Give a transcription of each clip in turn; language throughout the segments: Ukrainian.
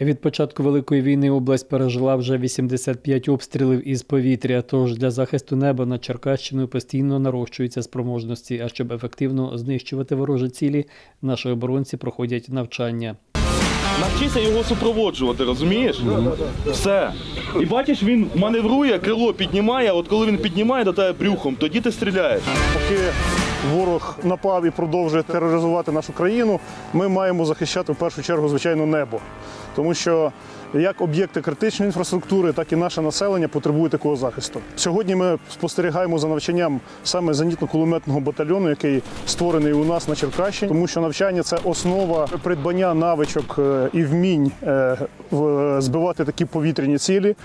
Від початку Великої війни область пережила вже 85 обстрілів із повітря. Тож для захисту неба над Черкащиною постійно нарощуються спроможності. А щоб ефективно знищувати ворожі цілі, наші оборонці проходять навчання. Навчися його супроводжувати, розумієш? Все. І бачиш, він маневрує, крило піднімає, от коли він піднімає до тебе брюхом, тоді ти стріляєш. Поки ворог напав і продовжує тероризувати нашу країну, ми маємо захищати в першу чергу, звичайно, небо. Тому що як об'єкти критичної інфраструктури, так і наше населення потребує такого захисту. Сьогодні ми спостерігаємо за навчанням саме зенітно-кулеметного батальйону, який створений у нас на Черкащині, тому що навчання це основа придбання навичок е, і вмінь е, збивати такі повітряні цілі.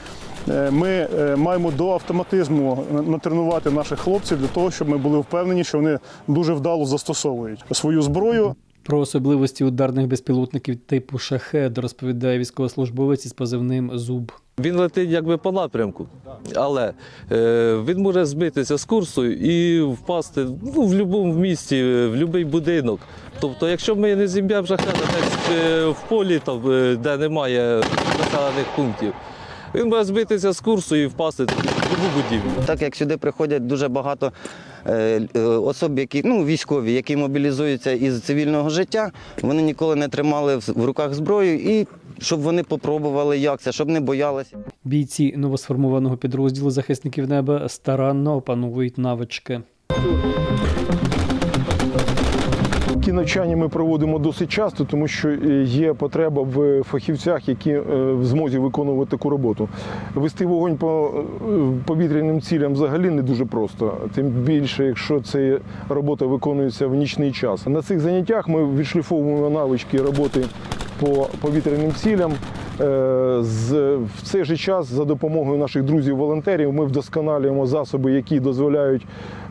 Е, Ми маємо до автоматизму натренувати наших хлопців для того, щоб ми були впевнені, що вони дуже вдало застосовують свою зброю. Про особливості ударних безпілотників типу шахед розповідає військовослужбовець із позивним Зуб. Він летить якби по напрямку, але е, він може збитися з курсу і впасти ну, в будь-якому місті, в будь-який будинок. Тобто, якщо ми не зім'ємо шахеда десь е, в полі, там, е, де немає населених пунктів, він може збитися з курсу і впасти в будівлю. Так як сюди приходять дуже багато е, е, особ, які ну військові, які мобілізуються із цивільного життя, вони ніколи не тримали в, в руках зброю і щоб вони попробували, як це, щоб не боялися. Бійці новосформованого підрозділу захисників неба старанно опановують навички. Такі навчання ми проводимо досить часто, тому що е, є потреба в фахівцях, які е, в змозі виконувати таку роботу. Вести вогонь по е, повітряним цілям взагалі не дуже просто. Тим більше, якщо ця робота виконується в нічний час. На цих заняттях ми відшліфовуємо навички роботи по повітряним цілям. Е, В цей же час за допомогою наших друзів-волонтерів ми вдосконалюємо засоби, які дозволяють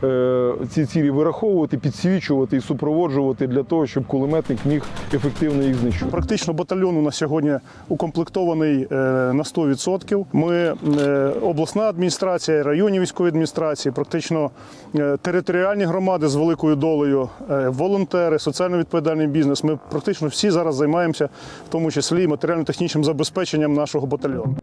е, ці цілі вираховувати, підсвічувати і супроводжувати для того, щоб кулеметник міг ефективно їх знищувати. Практично батальйон у нас сьогодні укомплектований е, на 100%. Ми обласна адміністрація, районні військові адміністрації, практично територіальні громади з великою долею, волонтери, соціально відповідальний бізнес. Ми практично всі зараз займаємося, в тому числі і матеріально-технічним забезпеченням нашого батальйону.